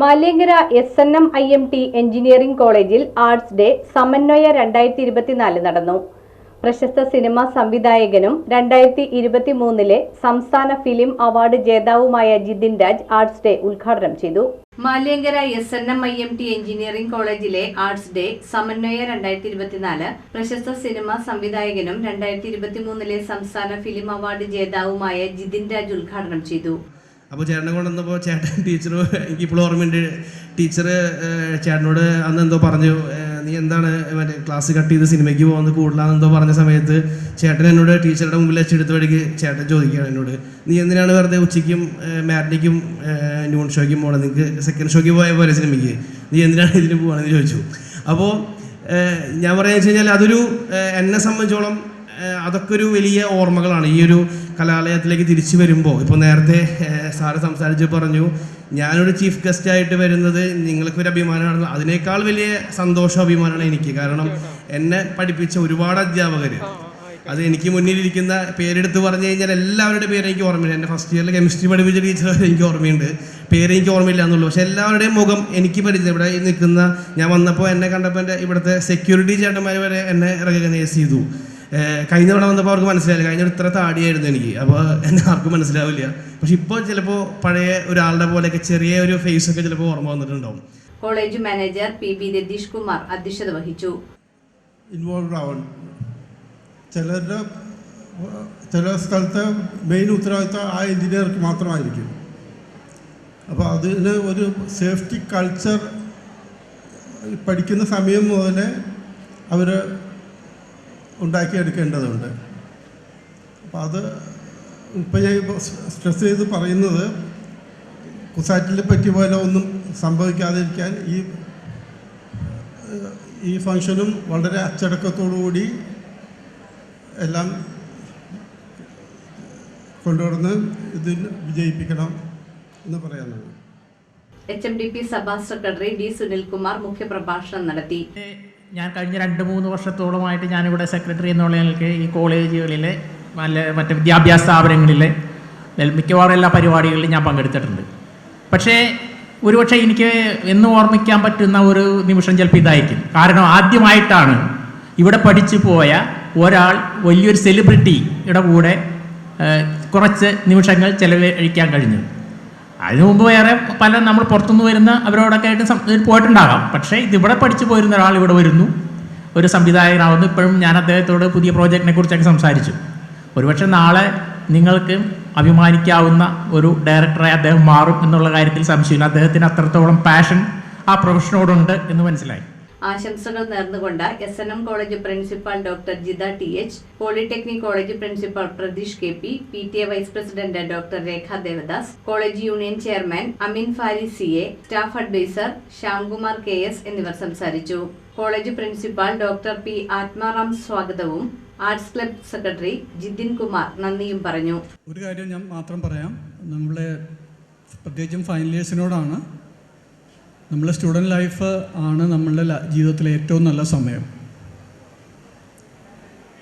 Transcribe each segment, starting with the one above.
Maliyankara S N M I M T engineering കോളേജിൽ arts day Samanvaya രണ്ടായിരത്തി ഇരുപത്തിനാല് നടന്നു. പ്രശസ്ത സിനിമാ സംവിധായകനും രണ്ടായിരത്തി ഇരുപത്തി മൂന്നിലെ സംസ്ഥാന ഫിലിം അവാർഡ് ജേതാവുമായ ജിതിൻ രാജ് ആർട്സ് ഡേ ഉദ്ഘാടനം ചെയ്തു. Maliyankara S N M I M T engineering കോളേജിലെ ആർട്സ് ഡേ സമന്വയ രണ്ടായിരത്തി ഇരുപത്തിനാല് പ്രശസ്ത സിനിമാ സംവിധായകനും രണ്ടായിരത്തി ഇരുപത്തിമൂന്നിലെ സംസ്ഥാന ഫിലിം അവാർഡ് ജേതാവുമായ ജിതിൻ രാജ് ഉദ്ഘാടനം ചെയ്തു. അപ്പോൾ ചേട്ടനെ കൊണ്ടുവന്നപ്പോൾ ചേട്ടൻ ടീച്ചർ എനിക്ക് ഇപ്പോൾ ഓർമ്മയുണ്ട്. ടീച്ചർ ചേട്ടനോട് അന്ന് എന്തോ പറഞ്ഞു നീ എന്താണ് മറ്റേ ക്ലാസ് കട്ട് ചെയ്ത് സിനിമയ്ക്ക് പോകുന്നത് കൂടുതലാണെന്തോ പറഞ്ഞ സമയത്ത് ചേട്ടൻ എന്നോട് ടീച്ചറുടെ മുമ്പിൽ വെച്ചെടുത്ത് വഴിക്ക് ചേട്ടൻ ചോദിക്കുകയാണ് എന്നോട്. നീ എന്തിനാണ് വെറുതെ ഉച്ചയ്ക്കും മാറ്റിനിക്കും ന്യൂൺ ഷോയ്ക്കും പോകണം നിങ്ങൾക്ക് സെക്കൻഡ് ഷോയ്ക്ക് പോയ പോലെ സിനിമയ്ക്ക് നീ എന്തിനാണ് ഇതിന് പോകണമെന്ന് ചോദിച്ചു. അപ്പോൾ ഞാൻ പറയുക വെച്ച് കഴിഞ്ഞാൽ അതൊരു എന്നെ സംബന്ധിച്ചോളം അതൊക്കെ ഒരു വലിയ ഓർമ്മകളാണ്. ഈ ഒരു കലാലയത്തിലേക്ക് തിരിച്ചു വരുമ്പോൾ ഇപ്പോൾ നേരത്തെ സാറ് സംസാരിച്ച് പറഞ്ഞു ഞാനൊരു ചീഫ് ഗസ്റ്റ് ആയിട്ട് വരുന്നത് നിങ്ങൾക്ക് ഒരു അഭിമാനമാണ് അതിനേക്കാൾ വലിയ സന്തോഷം അഭിമാനമാണ് എനിക്ക്. കാരണം എന്നെ പഠിപ്പിച്ച ഒരുപാട് അധ്യാപകർ അത് എനിക്ക് മുന്നിലിരിക്കുന്ന പേരെടുത്ത് പറഞ്ഞു കഴിഞ്ഞാൽ എല്ലാവരുടെ പേര് എനിക്ക് ഓർമ്മയില്ല. എന്റെ ഫസ്റ്റ് ഇയറിൽ കെമിസ്ട്രി പഠിപ്പിച്ച ടീച്ചർ എനിക്ക് ഓർമ്മയുണ്ട്. പേര് എനിക്ക് ഓർമ്മയില്ല എന്നുള്ളൂ. പക്ഷെ എല്ലാവരുടെയും മുഖം എനിക്ക് പരിചയം. ഇവിടെ നിൽക്കുന്ന ഞാൻ വന്നപ്പോൾ എന്നെ കണ്ടപ്പോൾ എന്റെ ഇവിടുത്തെ സെക്യൂരിറ്റി ചേട്ടന്മാർ വരെ എന്നെ റെക്കഗ്നൈസ് ചെയ്തു. കഴിഞ്ഞ തവണ വന്നപ്പോൾ അവർക്ക് മനസ്സിലായില്ല. കഴിഞ്ഞ ഇത്ര താടിയായിരുന്നു എനിക്ക്. അപ്പോൾ എന്നെ ആർക്കും മനസ്സിലാവില്ല. പക്ഷെ ഇപ്പോൾ ചിലപ്പോൾ പഴയ ഒരാളുടെ പോലെയൊക്കെ ചെറിയ ഒരു ഫേസ് ഒക്കെ ചിലപ്പോൾ ഓർമ്മ വന്നിട്ടുണ്ടാവും. College manager P B Ratheesh Kumar അധ്യക്ഷത വഹിച്ചു. ഇൻവോൾവ് ആവണം. ചിലരുടെ ചില സ്ഥലത്തെ മെയിൻ ഉത്തരവാദിത്തം ആ എഞ്ചിനീയർക്ക് മാത്രമായിരിക്കും. അപ്പോൾ അതിന് ഒരു സേഫ്റ്റി കൾച്ചർ പഠിക്കുന്ന സമയം മുതലേ അവർ ഉണ്ടാക്കിയെടുക്കേണ്ടതുണ്ട്. അപ്പം അത് ഇപ്പം ഞാൻ സ്ട്രെസ് ചെയ്ത് പറയുന്നത് കുസാറ്റിൽ പറ്റിയ പോലെ ഒന്നും സംഭവിക്കാതിരിക്കാൻ ഈ ഈ ഫംഗ്ഷനും വളരെ അച്ചടക്കത്തോടു കൂടി എല്ലാം കൊണ്ടുവന്ന് ഇതിൽ വിജയിപ്പിക്കണം എന്ന് പറയാനാണ് H M D P Sabha secretary D Sunilkumar മുഖ്യപ്രഭാഷണം നടത്തി. ഞാൻ കഴിഞ്ഞ രണ്ട് മൂന്ന് വർഷത്തോളമായിട്ട് ഞാനിവിടെ സെക്രട്ടറി എന്നുള്ള നിലയ്ക്ക് ഈ കോളേജുകളിലെ നല്ല മറ്റ് വിദ്യാഭ്യാസ സ്ഥാപനങ്ങളിലെ മിക്കവാറും എല്ലാ പരിപാടികളിലും ഞാൻ പങ്കെടുത്തിട്ടുണ്ട്. പക്ഷേ ഒരുപക്ഷെ എനിക്ക് എന്ന് ഓർമ്മിക്കാൻ പറ്റുന്ന ഒരു നിമിഷം ചിലപ്പോൾ ഇതായിരിക്കും. കാരണം ആദ്യമായിട്ടാണ് ഇവിടെ പഠിച്ചു പോയ ഒരാൾ വലിയൊരു സെലിബ്രിറ്റിയുടെ കൂടെ കുറച്ച് നിമിഷങ്ങൾ ചെലവഴിക്കാൻ കഴിഞ്ഞത്. അതിനു മുമ്പ് വേറെ പല നമ്മൾ പുറത്തുനിന്ന് വരുന്ന അവരോടൊക്കെ ആയിട്ട് പോയിട്ടുണ്ടാകാം. പക്ഷേ ഇതിവിടെ പഠിച്ചു പോയിരുന്ന ഒരാൾ ഇവിടെ വരുന്നു. ഒരു സംവിധായകനാവുന്നു. ഇപ്പോഴും ഞാൻ അദ്ദേഹത്തോട് പുതിയ പ്രോജക്റ്റിനെ കുറിച്ചൊക്കെ സംസാരിച്ചു. ഒരുപക്ഷെ നാളെ നിങ്ങൾക്ക് അഭിമാനിക്കാവുന്ന ഒരു ഡയറക്ടറെ അദ്ദേഹം മാറും എന്നുള്ള കാര്യത്തിൽ സംശയമില്ല. അദ്ദേഹത്തിന് അത്രത്തോളം പാഷൻ ആ പ്രൊഫഷനോടുണ്ട് എന്ന് മനസ്സിലായി. ആശംസകൾ നേർന്നുകൊണ്ട് S N M college principal doctor Jitha T H polytechnic college principal Pratheesh K P P T A vice president doctor Rekha Devadas college union chairman Amin Fari C A staff advisor Shyamkumar K S എന്നിവർ സംസാരിച്ചു. College principal doctor P Atmaram സ്വാഗതവും arts club secretary Jithin Kumar നന്ദിയും പറഞ്ഞു. ഒരു കാര്യം ഞാൻ മാത്രം പറയാം. നമ്മളെ പ്രത്യേകിച്ചും ഫൈനൽ ഇയേഴ്സിനോടാണ് നമ്മളെ സ്റ്റുഡന്റ് ലൈഫ് ആണ് നമ്മളുടെ ജീവിതത്തിലെ ഏറ്റവും നല്ല സമയം.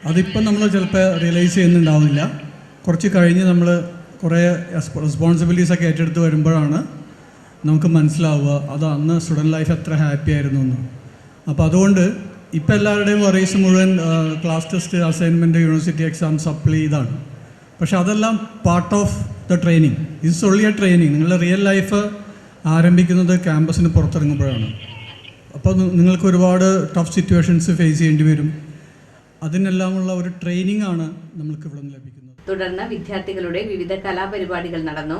അതിപ്പം നമ്മൾ ചിലപ്പോൾ റിയലൈസ് ചെയ്യുന്നുണ്ടാവില്ല. കുറച്ച് കഴിഞ്ഞ് നമ്മൾ കുറേ റെസ്പോൺസിബിലിറ്റീസ് ഒക്കെ ഏറ്റെടുത്ത് വരുമ്പോഴാണ് നമുക്ക് മനസ്സിലാവുക അത് അന്ന് സ്റ്റുഡന്റ് ലൈഫ് എത്ര ഹാപ്പി ആയിരുന്നു എന്ന്. അപ്പോൾ അതുകൊണ്ട് ഇപ്പം എല്ലാവരുടെയും വറീസ് മുഴുവൻ class test assignment university exam supply ഇതാണ്. പക്ഷെ അതെല്ലാം part of the training it's only a training നിങ്ങളുടെ റിയൽ ലൈഫ് ആരംഭിക്കുന്നത് ക്യാമ്പസിന് പുറത്തിറങ്ങുമ്പോഴാണ്. അപ്പോൾ നിങ്ങൾക്ക് ഒരുപാട് ടഫ് സിറ്റുവേഷൻസ് ഫേസ് ചെയ്യേണ്ടി വരും. അതിനെല്ലാമുള്ള ഒരു ട്രെയിനിങ് ആണ് നമ്മൾക്ക് ഇവിടെ നിന്ന് ലഭിക്കുന്നത്. തുടർന്ന് വിദ്യാർത്ഥികളുടെ വിവിധ കലാപരിപാടികൾ നടന്നു.